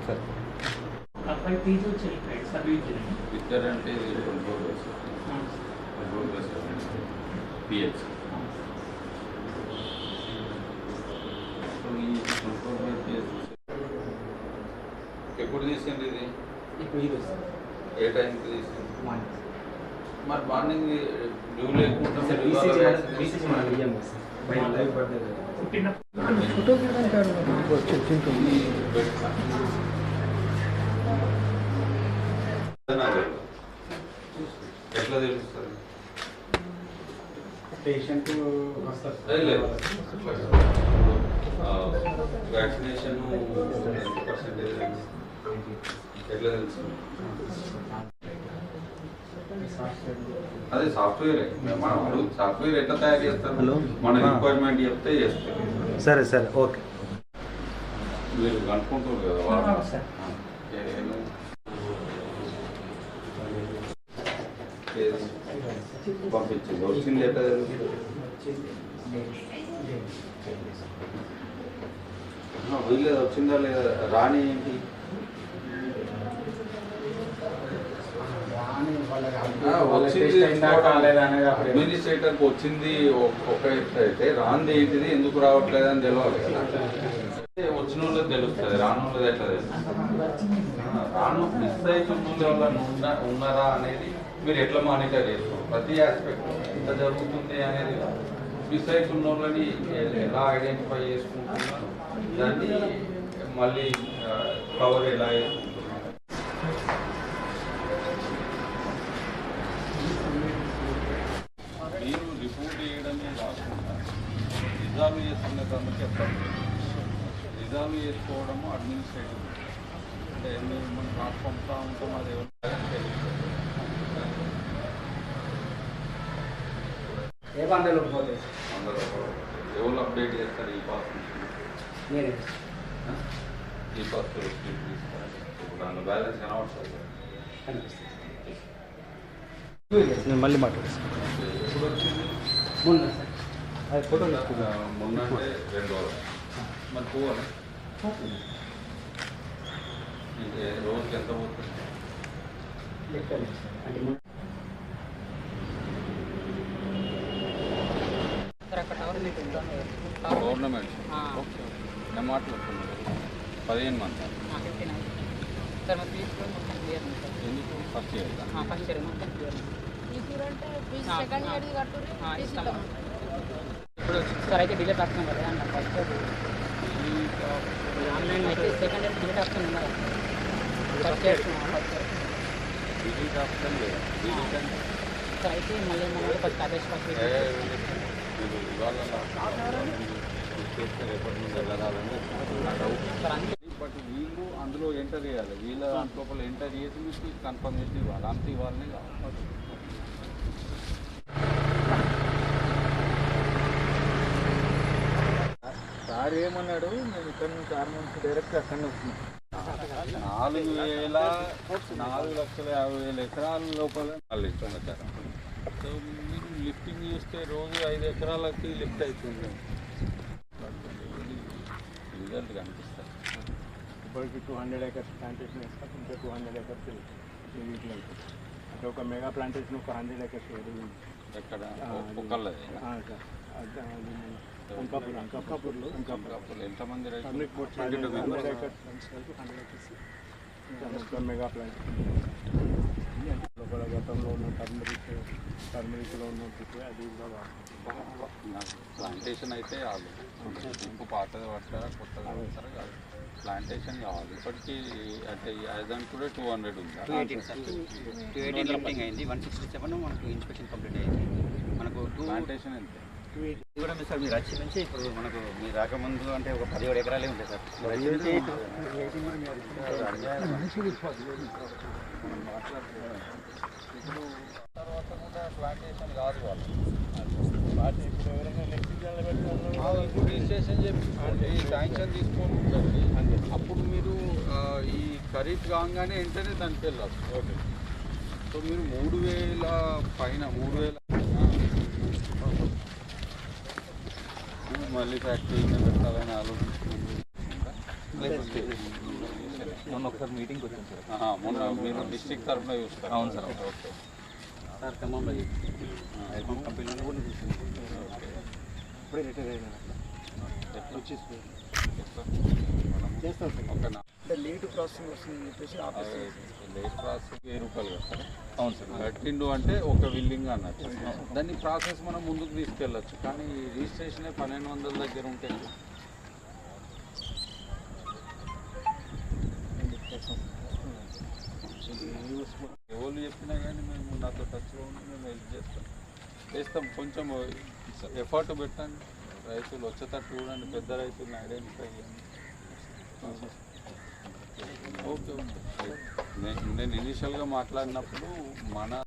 Sir. అబ్బాయి PG వచ్చి వెళ్ళిపోయాడు సర్వీస్ చేయండి ఇద్దరు అంటే కంట్రోల్ కంట్రోల్ పిహెచ్ ఎప్పుడు తీసింది ఇది? సార్ ఏ టైంకి తీసింది మరి మార్నింగ్ డ్యూ లేకుండా ఫోటో. ఎట్లా తెలుస్తుంది పేషెంట్ వ్యాక్సినేషన్ ఎట్లా తెలుసు అదే సాఫ్ట్వేర్ మనం అడుగు సాఫ్ట్వేర్ ఎట్లా తయారు చేస్తారు? హలో. మన. రిక్వైర్మెంట్ చెప్తే చేస్తారు. సరే సరే. ఓకే. మీరు కనుక్కుంటారు కదా? పంపించింది వచ్చింది ఆ, వీళ్ళది వచ్చిందా లేదా? రాణి ఏంటి ఆ, వచ్చింది అడ్మినిస్ట్రేటర్కి వచ్చింది ఒక ఎత్తు అయితే రాంది ఏంటిది ఎందుకు రావట్లేదు అని తెలియాలి కదా. వచ్చిన వాళ్ళకి తెలుస్తుంది రాని వాళ్ళది ఎట్లా తెలుస్తుంది? రాను మిస్ అవుతున్న వాళ్ళు ఎవరైనా ఉన్న- ఉన్నారా అనేది మీరు ఎట్లా మానిటర్ చేస్తారు ప్రతి ఆస్పెక్ట్ ఎంత జరుగుతుంది అనేది మిస్ అవుతున్న వాళ్ళని ఎలా ఐడెంటిఫై చేసుకుంటున్నారు? దాన్ని మళ్ళీ కవర్ ఎలా చేసుకుంటున్నారు? రిజాల్వ్ చేసుకునే దానికి చెప్పండి రిజాల్వ్ చేసుకోవడము అడ్మినిస్ట్రేటివ్ అంటే మేము మనం పంపుతా ఉంటాం అది ఎవరు ఏ బండలో పోతే? అందరూ ఎవరు అప్డేట్ చేస్తారు ఈ పాస్ నేనే. ఈ పాస్ దాని బ్యాలెన్స్ కనబడుతుంది. కనిపిస్తుంది. నేను మళ్ళీ వచ్చింది? మొన్న సార్. అది ఫోటో మొన్న రెండు మరి పోవాలి రోజుకి ఎంత పోతుంది గవర్నమెంట్ నేను మాట్లాడుతున్నాను పదిహేను మంది ఎందుకు ఫస్ట్ ఇయర్ ఫస్ట్ ఇయర్ మొత్తం సెకండ్. ఇయర్ కట్టుర్రి ఇప్పుడు సార్ అయితే డిలేట్ ఆప్షన్ కదా అన్న. ఫస్ట్ ఆన్లైన్ అయితే సెకండ్ ఇయర్ డిలేట్ ఆప్షన్ ఉన్నదా ఫస్ట్ ఇయర్ ఆప్షన్ సార్ అయితే మళ్ళీ మన ఫస్ట్ ఆదేశ్ ఫస్ట్ బట్ వీళ్ళు అందులో ఎంటర్ చేయాలి. వీళ్ళ లోపల ఎంటర్ చేసి మీకు కన్ఫర్మ్ చేసి ఇవ్వాలి. అంత ఇవ్వాలని కావాలి. సార్ ఏమన్నాడు మేము ఇక్కడ నుంచి ఆరు నుంచి డైరెక్ట్ అక్కడనే వస్తున్నాం నాలుగు వేల నాలుగు లక్షల యాభై వేల ఎకరాల లోపల వాళ్ళు ఇష్టం వచ్చారు. సో మీరు లిఫ్టింగ్ చూస్తే రోజు ఐదు ఎకరాలకి లిఫ్ట్ అవుతుంది. రిజల్ట్ కనిపిస్తుంది. ఇప్పటికి టూ హండ్రెడ్ ఎకర్స్ ప్లాంటేషన్ వేస్తాం ఇంకా టూ హండ్రెడ్ ఎకర్స్ వీటిలో అంటే ఒక మెగా ప్లాంటేషన్ ఒక హండ్రెడ్ ఎకర్స్ ఎక్కడ ఒక్కళ్ళది అంకాపూర్ అంకాపూర్లో. అంకాపూర్ ఎంతమంది మెగా ప్లాంట్. లోపల గతంలో ఉన్న టర్మరిక్ టర్మరిక్లో ఉన్న అది కూడా. ప్లాంటేషన్ అయితే కాదు ఇంకో పాతది పడతారా కొత్తగా పడతారా కాదు. ప్లాంటేషన్ కావాలి ఇప్పటికీ అంటే అదని కూడా టూ హండ్రెడ్ ఉంది. Two eighteen sir two eighteen lifting అయింది. వన్ సిక్స్టీ సెవెన్ మనకు ఇన్స్పెక్షన్ కంప్లీట్ అయింది. మనకు టూ ప్లాంటేషన్ ఎంత? కూడా సార్ మీరు వచ్చి నుంచి ఇప్పుడు మనకు రాకముందు అంటే ఒక పదిహేడు ఎకరాలే ఉంటాయి సార్. ఇప్పుడు తర్వాత కూడా ప్లాంటేషన్ కాదు వాళ్ళు. ఇప్పుడు ఎవరైనా ఇప్పుడు రిజిస్ట్రేషన్ చెప్పి శాంక్షన్ అప్పుడు మీరు ఈ ఖరీఫ్ కాగానే వెంటనే దానికి వెళ్ళాలి ఓకే. సో మీరు మూడు వేల పైన మూడు వేల మళ్ళీ ఫ్యాక్టరీ పెట్టాలని ఆలోచించుకుంటూ మొన్న ఒకసారి మీటింగ్కి వచ్చాను సార్. ఆహా, మొన్న మీరు డిస్ట్రిక్ట్ తరఫున చూస్తారు అవును సార్. ఓకే. సార్ ఖమ్మంలో ఐఫోన్ కంపెనీలో కూడా చూసాను ఇప్పుడే రిటైర్ అయినా ఎట్లా వచ్చేసి. ఎట్లా? చేస్తాం సార్. అంటే లేట్ ప్రాసెసింగ్ వస్తుందని చెప్పేసి లేట్ వెయ్యి రూపాయలు అవును సార్. కట్టిండు అంటే ఒక బిల్డింగ్ అన్నట్టు దాన్ని ప్రాసెస్ మనం ముందుకు తీసుకెళ్ళచ్చు. కానీ రిజిస్ట్రేషన్ పన్నెండు వందల దగ్గర ఉంటే ఎవరు చెప్పినా కానీ మేము నాతో టచ్లో ఉండి మేము హెల్ప్ చేస్తాం. చేస్తాం. కొంచెం ఎఫర్ట్ పెట్టండి. రైతులు వచ్చేటట్టు చూడండి. పెద్ద రైతులను ఐడెంటిఫై చేయండి. ఓకే. నేను నేను ఇనిషియల్గా మాట్లాడినప్పుడు మన